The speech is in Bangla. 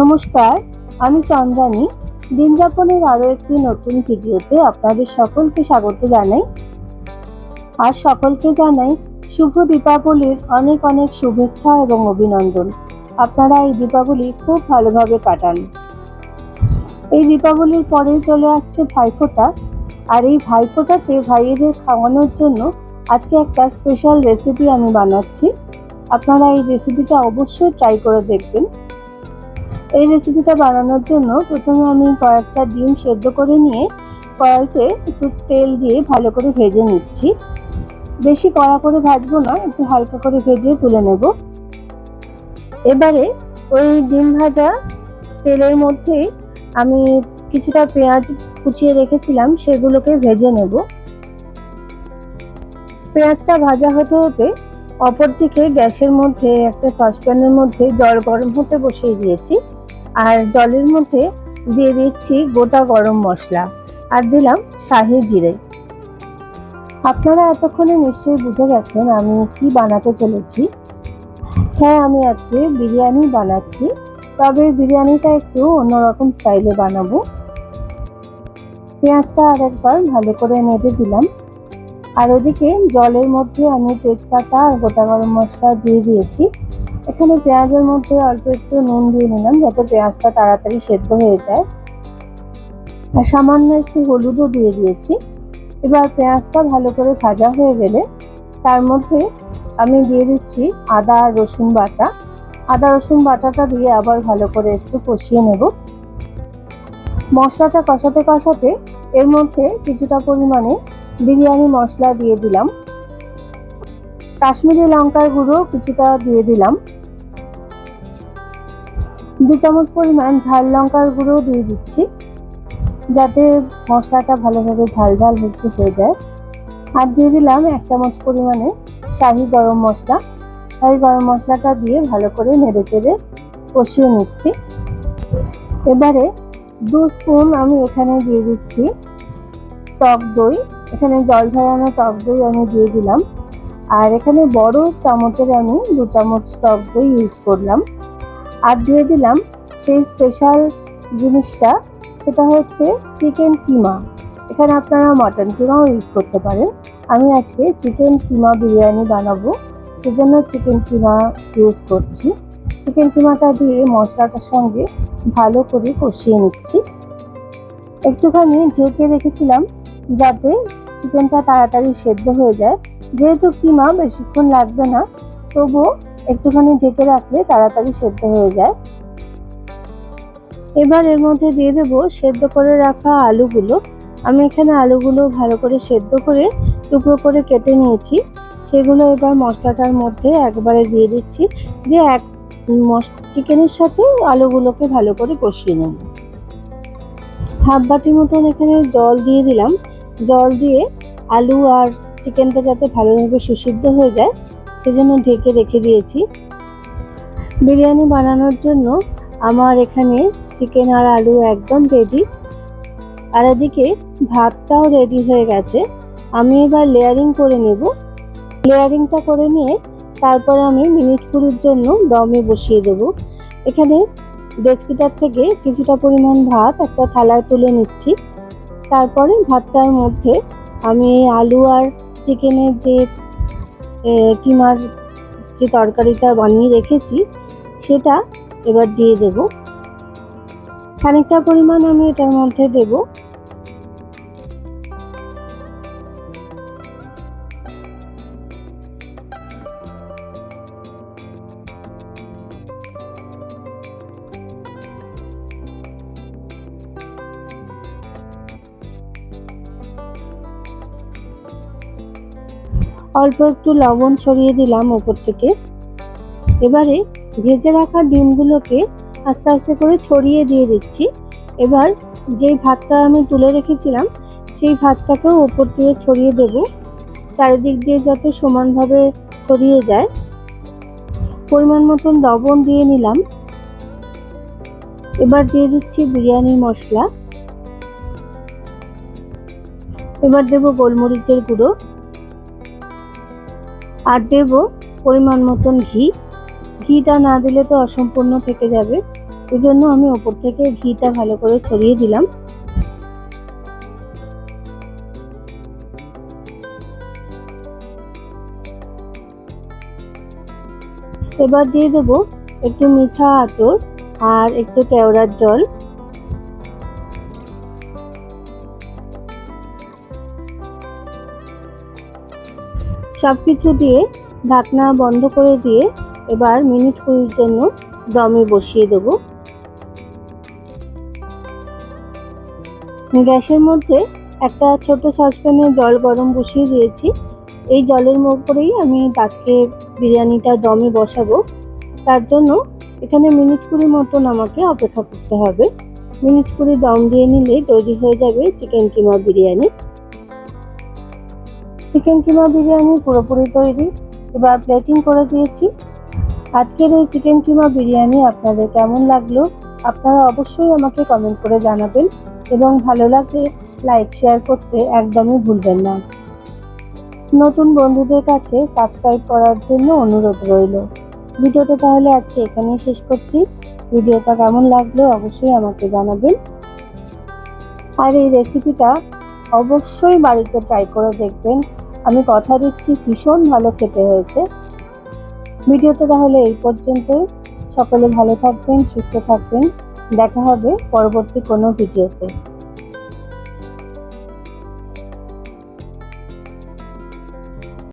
নমস্কার, আমি চন্দ্রানী। দিনযাপনের আরও একটি নতুন ভিডিওতে আপনাদের সকলকে স্বাগত জানাই। আর সকলকে জানাই শুভ দীপাবলির অনেক অনেক শুভেচ্ছা এবং অভিনন্দন। আপনারা এই দীপাবলি খুব ভালোভাবে কাটান। এই দীপাবলির পরেই চলে আসছে ভাইফোঁটা। আর এই ভাইফোঁটাতে ভাইয়েদের খাওয়ানোর জন্য আজকে একটা স্পেশাল রেসিপি আমি বানাচ্ছি। আপনারা এই রেসিপিটা অবশ্যই ট্রাই করে দেখবেন। এই রেসিপিটা বানানোর জন্য প্রথমে আমি কয়েকটা ডিম সেদ্ধ করে নিয়ে কড়াইতে একটু তেল দিয়ে ভালো করে ভেজে নিচ্ছি। বেশি কড়া করে ভাজবো না, একটু হালকা করে ভেজে তুলে নেব। এবারে ওই ডিম ভাজা তেলের মধ্যে আমি কিছুটা পেঁয়াজ কুচিয়ে রেখেছিলাম, সেগুলোকে ভেজে নেব। পেঁয়াজটা ভাজা হতে হতে অপরদিকে গ্যাসের মধ্যে, একটা সসপ্যানের মধ্যে জল গরম হতে বসিয়ে দিয়েছি। আর জলের মধ্যে দিয়ে দিচ্ছি গোটা গরম মশলা আর দিলাম শাহি জিরে। আপনারা এতক্ষণে নিশ্চয়ই বুঝে গেছেন আমি কি বানাতে চলেছি। হ্যাঁ আমি আজকে বিরিয়ানি বানাচ্ছি, তবে বিরিয়ানিটা একটু অন্যরকম স্টাইলে বানাবো। পেঁয়াজটা আর একবার ভালো করে নেড়ে দিলাম। আর ওদিকে জলের মধ্যে আমি তেজপাতা আর গোটা গরম মশলা দিয়ে দিয়েছি। এখানে পেঁয়াজের মধ্যে অল্প একটু নুন দিয়ে নিলাম যাতে পেঁয়াজটা তাড়াতাড়ি সেদ্ধ হয়ে যায়। আর সামান্য একটু হলুদও দিয়ে দিয়েছি। এবার পেঁয়াজটা ভালো করে ভাজা হয়ে গেলে তার মধ্যে আমি দিয়ে দিচ্ছি আদা আর রসুন বাটা। আদা, রসুন বাটাটা দিয়ে আবার ভালো করে একটু কষিয়ে নেব। মশলাটা কষাতে কষাতে এর মধ্যে কিছুটা পরিমাণে বিরিয়ানি মশলা দিয়ে দিলাম। কাশ্মীরি লঙ্কার গুঁড়ো কিছুটা দিয়ে দিলাম। দু চামচ পরিমাণ ঝাল লঙ্কার গুঁড়ো দিয়ে দিচ্ছি, যাতে মশলাটা ভালোভাবে ঝাল ঝাল একটু হয়ে যায়। আর দিয়ে দিলাম এক চামচ পরিমাণে শাহি গরম মশলা। শাহি গরম মশলাটা দিয়ে ভালো করে নেড়ে চেড়ে কষিয়ে নিচ্ছি। এবারে দু স্পুন আমি এখানে দিয়ে দিচ্ছি টক দই। এখানে জল ঝরানো টক দই আমি দিয়ে দিলাম। আর এখানে বড় চামচের আমি দু চামচ টক দই ইউজ করলাম। আর দিয়ে দিলাম সেই স্পেশাল জিনিসটা, সেটা হচ্ছে চিকেন কিমা এখানে আপনারা মাটন কিমাও ইউজ করতে পারেন। আমি আজকে চিকেন কিমা বিরিয়ানি বানাবো, সেজন্য চিকেন কিমা ইউজ করছি। চিকেন কিমাটা দিয়ে মশলাটার সঙ্গে ভালো করে কষিয়ে নিচ্ছি। একটুখানি ঢেকে রেখেছিলাম যাতে চিকেনটা তাড়াতাড়ি সেদ্ধ হয়ে যায়। যেহেতু কিমা বেশিক্ষণ লাগবে না, তবুও একটুখানি ঢেকে রাখলে তাড়াতাড়ি সেদ্ধ হয়ে যায়। এবার এর মধ্যে দিয়ে দেবো সেদ্ধ করে রাখা আলুগুলো। আমি এখানে আলুগুলো ভালো করে সেদ্ধ করে টুকরো করে কেটে নিয়েছি। সেগুলো এবার মশলাটার মধ্যে একবারে দিয়ে দিচ্ছি। দিয়ে এক চিকেনের সাথে আলুগুলোকে ভালো করে কষিয়ে নেব। হাফ বাটির মতন এখানে জল দিয়ে দিলাম। জল দিয়ে আলু আর চিকেনটা যাতে ভালোভাবে সুসিদ্ধ হয়ে যায়, সেজন্য ঢেকে রেখে দিয়েছি। বিরিয়ানি বানানোর জন্য আমার এখানে চিকেন আর আলু একদম রেডি আর এদিকে ভাতটাও রেডি হয়ে গেছে। আমি এবার লেয়ারিং করে নেব। লেয়ারিংটা করে নিয়ে তারপর আমি মিনিট কুড়ির জন্য দমে বসিয়ে দেব। এখানে ডেচকিটার থেকে কিছুটা পরিমাণ ভাত একটা থালায় তুলে নিচ্ছি। তারপরে ভাতটার মধ্যে আমি আলু আর চিকেনের যে কিমার যে তরকারিটা বানিয়ে রেখেছি, সেটা এবার দিয়ে দেব। খানিকটা পরিমাণ আমি এটার মধ্যে দেব। অল্প একটু লবণ ছড়িয়ে দিলাম ওপর থেকে। এবারে ভেজে রাখা ডিমগুলোকে আস্তে আস্তে করে ছড়িয়ে দিয়ে দিচ্ছি। এবার যেই ভাতটা আমি তুলে রেখেছিলাম, সেই ভাতটাকেও ওপর দিয়ে ছড়িয়ে দেব। চারিদিক দিয়ে যাতে সমানভাবে ছড়িয়ে যায়। পরিমাণ মতন লবণ দিয়ে নিলাম। এবার দিয়ে দিচ্ছি বিরিয়ানি মশলা। এবার দেব গোলমরিচের গুঁড়ো। আর দেব পরিমাণ মতন ঘি। ঘিটা না দিলে তো অসম্পূর্ণ থেকে যাবে। ওই জন্য আমি ওপর থেকে ঘিটা ভালো করে ছড়িয়ে দিলাম। এবার দিয়ে দেব একটু মিঠা আতর আর একটু কেওড়ার জল। সবকিছু দিয়ে ঢাকনা বন্ধ করে দিয়ে এবার মিনিট কুড়ির জন্য দমে বসিয়ে দেব। গ্যাসের মধ্যে একটা ছোট সসপ্যানে জল গরম বসিয়ে দিয়েছি। এই জলের করেই আমি আজকে বিরিয়ানিটা দমে বসাবো। তার জন্য এখানে মিনিট কুড়ি মতন আমাকে অপেক্ষা করতে হবে। মিনিট কুড়ি দম দিয়ে নিলেই তৈরি হয়ে যাবে চিকেন কিমা বিরিয়ানি। চিকেন কিমা বিরিয়ানি পুরোপুরি তৈরি। এবার প্লেটিং করে দিয়েছি। আজকের এই চিকেন কিমা বিরিয়ানি আপনাদের কেমন লাগল আপনারা অবশ্যই আমাকে কমেন্ট করে জানাবেন এবং ভালো লাগলে লাইক শেয়ার করতে একদমই ভুলবেন না। নতুন বন্ধুদের কাছে সাবস্ক্রাইব করার জন্য অনুরোধ রইল। ভিডিওটা তাহলে আজকে এখানেই শেষ করছি। ভিডিওটা কেমন লাগল অবশ্যই আমাকে জানাবেন। আর এই রেসিপিটা অবশ্যই বাড়িতে ট্রাই করে দেখবেন। আমি কথা দিচ্ছি, ভীষণ ভালো খেতে হয়েছে। ভিডিওটা তাহলে এই পর্যন্তই। সকলে ভালো থাকবেন, সুস্থ থাকবেন। দেখা হবে পরবর্তী কোনো ভিডিওতে।